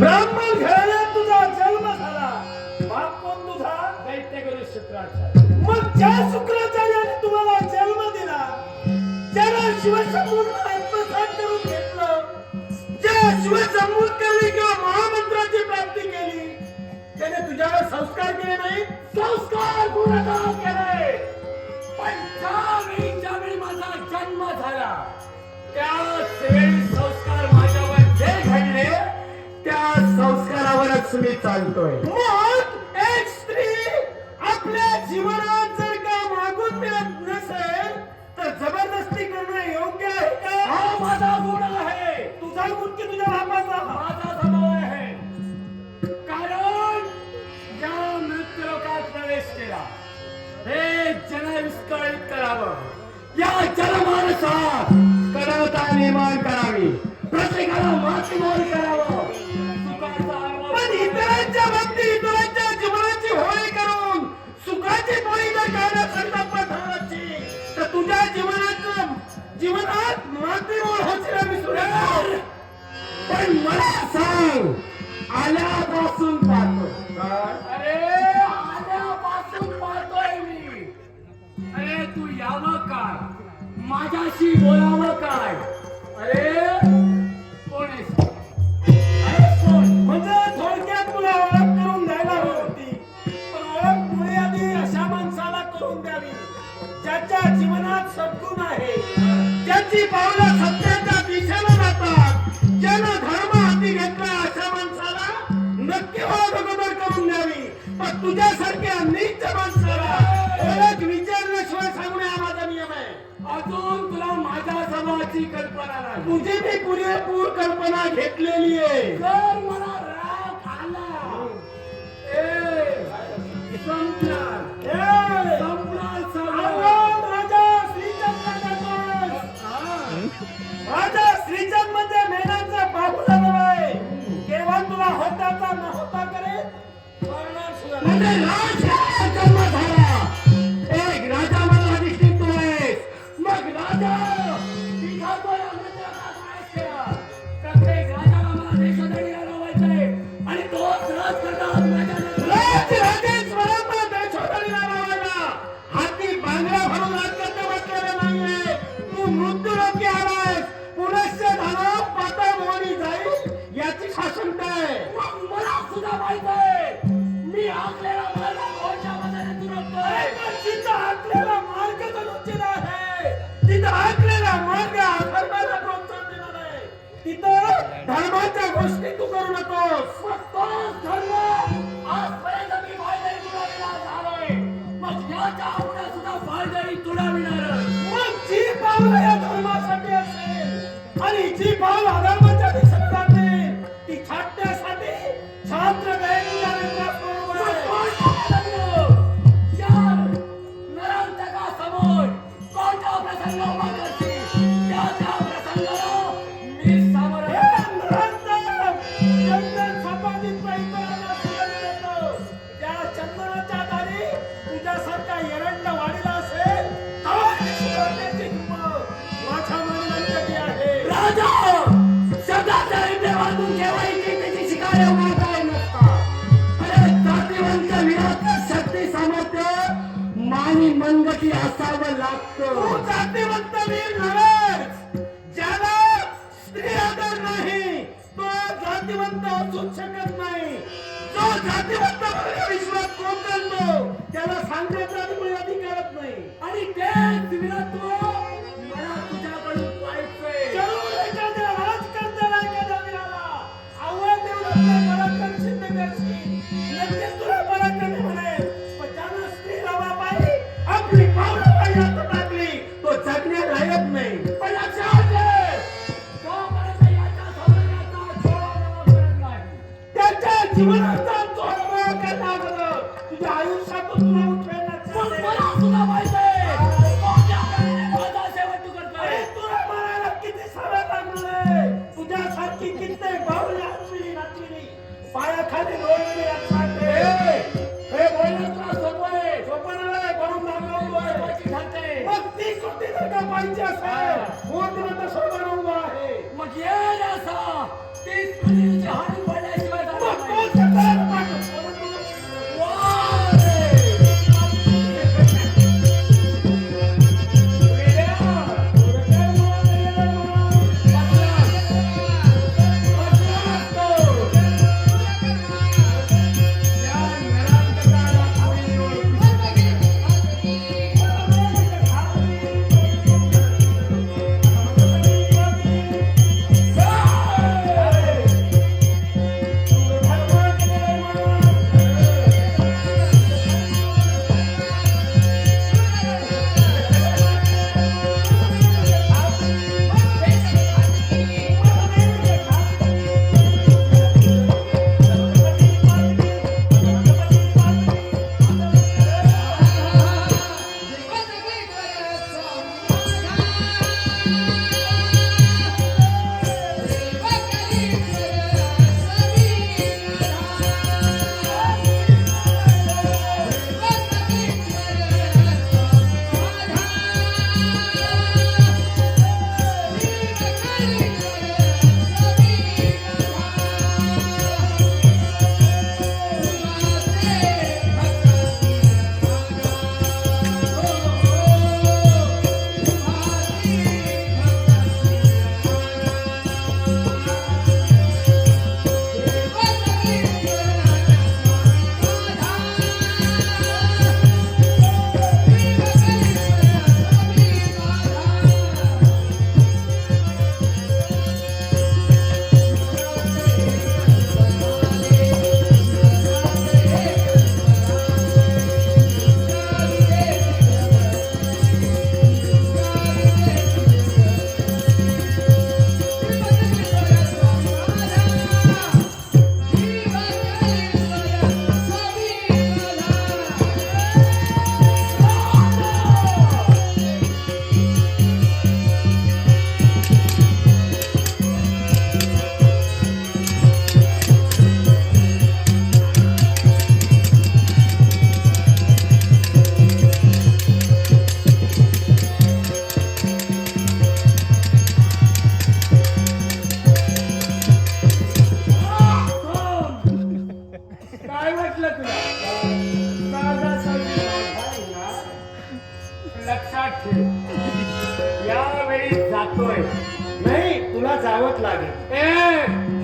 ब्राह्मण घराण्यात तुझा जन्म झाला. बाप कोण तुझा दैत्यगुरु शुक्राचार्य मग ज्या शुक्राचार्याने तुम्हाला जन्म दिला त्याला शिवसंबूर्ण आत्मसात करून घेतलं. ज्या शिवसंबूर्ण किंवा महामंत्राची प्राप्ती केली त्याने तुझ्यावर संस्कार केले नाही संस्कार पूर्ण केले. पण ज्यावेळी ज्यावेळी माझा जन्म झाला त्याच वेळी संस्कारावरच मी चालतोय. मग एक स्त्री आपल्या जीवनात जर का मागून मिळत नसेल तर जबरदस्ती करणं योग्य आहे का? हा माझा गुण आहे. तुझा गुण की तुझ्या बापाचा? माझा जीवनाचं जीवनात मातीमोल होशील विसरू पण मला सांग आल्यापासून पाहतो अरे आल्यापासून पाहतोय मी. अरे तू यावं काय माझ्याशी बोला तुझ्यासारख्या नीच माणसाला विचारल्याशिवाय सांगणे हा माझा नियम आहे. अजून तुला माझ्या स्वभावाची कल्पना नाही. तुझी मी पुरेपूर कल्पना घेतलेली आहे. जर मला राग आला ए संपणार. धर्माच्या गोष्टी तू करू नकोस. तोच धर्म आजपर्यंत मी झालोय. मग याच्या सुद्धा फायदे तुडविणार मग जी पावलं या धर्मासाठी असेल आणि जी पावलं अधर्माच्या दिशेने जातील ती छाटण्यासाठी छात्र. हे असावं तू लागतं जातीवंत वीर नव्हेस ज्याला स्त्री आदर नाही तो जातीवंत असूच शकत नाही. जो जातीवंत विश्वास कोंबतो त्याला सांगण्याचा अधिकार अधिकारच नाही. आणि तेच वीरत्व तुझ्या आयुष्यातून तुला मला सुद्धा माहितीये, कोणत्या तुला किती सवय तुझ्यासारखी कित्येक पायाखाली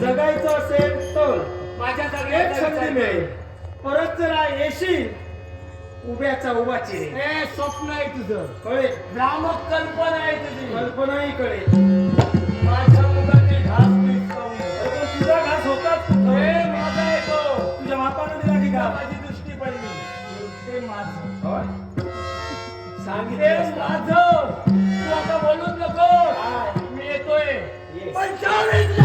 जगायचं असेल तर माझ्या सगळ्यात संधी मिळेल. परत जरा येशील. उभ्याचा उभाची ए स्वप्न आहे तुझं. कळे भ्रामक कल्पना आहे तुझी. कल्पनाही कळे माझ्या सांगितले माझ. तू आता बोलून नको. मी येतोय. पंचाळीस